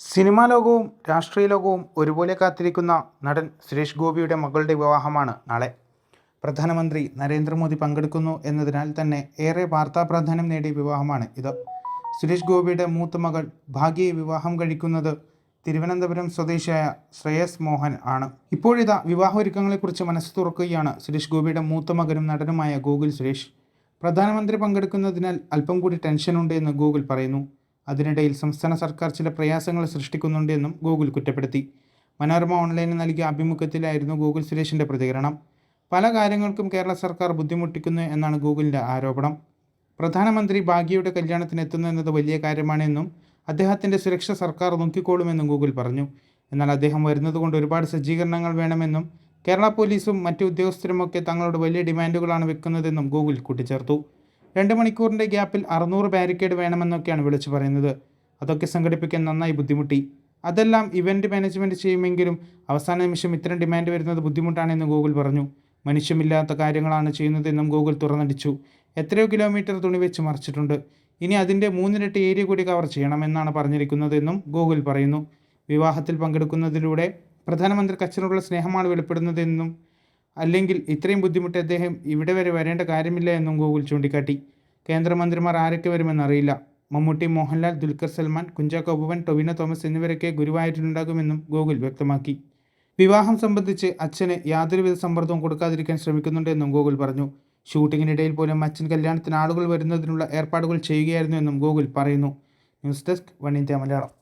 Cinema ലോകവും രാഷ്ട്രീയ ലോകവും ഒരുപോലെ കാത്തിരിക്കുന്ന നടൻ സുരേഷ് ഗോപിയുടെ മകളുടെ വിവാഹമാണ് നാളെ. പ്രധാനമന്ത്രി നരേന്ദ്രമോദി പങ്കെടുക്കുന്നു എന്നതിനാൽ തന്നെ ഏറെ വാർത്താ പ്രാധാന്യം നേടിയ വിവാഹമാണ് ഇത്. സുരേഷ് ഗോപിയുടെ മൂത്ത മകൾ ഭാഗ്യയെ വിവാഹം കഴിക്കുന്നത് തിരുവനന്തപുരം സ്വദേശിയായ ശ്രേയസ് മോഹൻ ആണ്. ഇപ്പോഴിതാ വിവാഹൊരുക്കങ്ങളെക്കുറിച്ച് മനസ്സ് തുറക്കുകയാണ് സുരേഷ് ഗോപിയുടെ മൂത്ത മകനും നടനുമായ ഗൂഗിൾ സുരേഷ്. പ്രധാനമന്ത്രി പങ്കെടുക്കുന്നതിനാൽ അല്പം കൂടി ടെൻഷനുണ്ട് എന്ന് ഗൂഗിൾ പറയുന്നു. അതിനിടയിൽ സംസ്ഥാന സർക്കാർ ചില പ്രയാസങ്ങൾ സൃഷ്ടിക്കുന്നുണ്ടെന്നും ഗൂഗിൾ കുറ്റപ്പെടുത്തി. മനോരമ ഓൺലൈനിൽ നൽകിയ അഭിമുഖത്തിലായിരുന്നു ഗൂഗിൾ സുരേഷിന്റെ പ്രതികരണം. പല കാര്യങ്ങൾക്കും കേരള സർക്കാർ ബുദ്ധിമുട്ടിക്കുന്നു എന്നാണ് ഗൂഗിളിന്റെ ആരോപണം. പ്രധാനമന്ത്രി ഭാഗ്യയുടെ കല്യാണത്തിന് എത്തുന്നു എന്നത് വലിയ കാര്യമാണെന്നും അദ്ദേഹത്തിന്റെ സുരക്ഷ സർക്കാർ നോക്കിക്കോളുമെന്നും ഗൂഗിൾ പറഞ്ഞു. എന്നാൽ അദ്ദേഹം വരുന്നതുകൊണ്ട് ഒരുപാട് സജ്ജീകരണങ്ങൾ വേണമെന്നും കേരള പോലീസും മറ്റു ഉദ്യോഗസ്ഥരുമൊക്കെ തങ്ങളുടെ വലിയ ഡിമാൻഡുകളാണ് വെക്കുന്നതെന്നും ഗൂഗിൾ കൂട്ടിച്ചേർത്തു. രണ്ട് മണിക്കൂറിന്റെ ഗ്യാപ്പിൽ അറുന്നൂറ് ബാരിക്കേഡ് വേണമെന്നൊക്കെയാണ് വിളിച്ചു പറയുന്നത്. അതൊക്കെ സംഘടിപ്പിക്കാൻ നന്നായി ബുദ്ധിമുട്ടി. അതെല്ലാം ഇവന്റ് മാനേജ്മെന്റ് ചെയ്യുമെങ്കിലും അവസാന നിമിഷം ഇത്തരം ഡിമാൻഡ് വരുന്നത് ബുദ്ധിമുട്ടാണെന്ന് ഗൂഗിൾ പറഞ്ഞു. മനുഷ്യമില്ലാത്ത കാര്യങ്ങളാണ് ചെയ്യുന്നതെന്നും ഗൂഗിൾ തുറന്നടിച്ചു. എത്രയോ കിലോമീറ്റർ തുണി വെച്ച് മറിച്ചിട്ടുണ്ട്. ഇനി അതിന്റെ മൂന്നിരട്ടി ഏരിയ കൂടി കവർ ചെയ്യണമെന്നാണ് പറഞ്ഞിരിക്കുന്നതെന്നും ഗൂഗിൾ പറയുന്നു. വിവാഹത്തിൽ പങ്കെടുക്കുന്നതിലൂടെ പ്രധാനമന്ത്രി കച്ചനോടുള്ള സ്നേഹമാണ് വെളിപ്പെടുന്നതെന്നും അല്ലെങ്കിൽ ഇത്രയും ബുദ്ധിമുട്ട് അദ്ദേഹം ഇവിടെ വരെ വരേണ്ട കാര്യമില്ല എന്നും ഗൂഗിൾ ചൂണ്ടിക്കാട്ടി. കേന്ദ്രമന്ത്രിമാർ ആരൊക്കെ വരുമെന്നറിയില്ല. മമ്മൂട്ടി മോഹൻലാൽ ദുൽഖർ സൽമാൻ കുഞ്ചാക്കോ ബോബൻ ടൊവിനോ തോമസ് എന്നിവരൊക്കെ ഗുരുവായൂരിലുണ്ടാകുമെന്നും ഗൂഗിൾ വ്യക്തമാക്കി. വിവാഹം സംബന്ധിച്ച് അച്ഛന് യാതൊരുവിധ സമ്മർദ്ദവും കൊടുക്കാതിരിക്കാൻ ശ്രമിക്കുന്നുണ്ടെന്നും ഗൂഗിൾ പറഞ്ഞു. ഷൂട്ടിങ്ങിനിടയിൽ പോലും അച്ഛൻ കല്യാണത്തിന് ആളുകൾ വരുന്നതിനുള്ള ഏർപ്പാടുകൾ ചെയ്യുകയായിരുന്നു എന്നും ഗൂഗിൾ പറയുന്നു. News desk one India Malayalam.